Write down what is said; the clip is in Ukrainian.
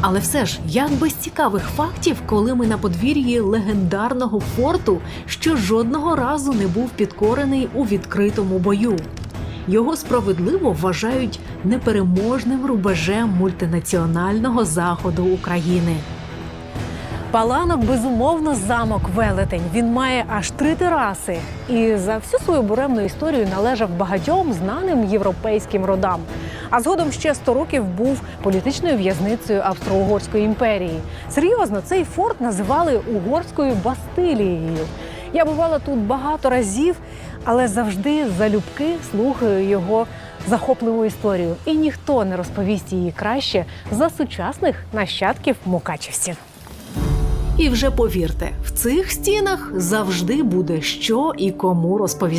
Але все ж, як без цікавих фактів, коли ми на подвір'ї легендарного форту, що жодного разу не був підкорений у відкритому бою. Його справедливо вважають непереможним рубежем мультинаціонального заходу України. Паланок, безумовно, замок велетень. Він має аж три тераси. І за всю свою буремну історію належав багатьом знаним європейським родам. А згодом ще 100 років був політичною в'язницею Австро-Угорської імперії. Серйозно, цей форт називали угорською Бастилією. Я бувала тут багато разів, але завжди залюбки слухаю його захопливу історію. І ніхто не розповість її краще за сучасних нащадків мукачівців. І вже повірте, в цих стінах завжди буде що і кому розповісти.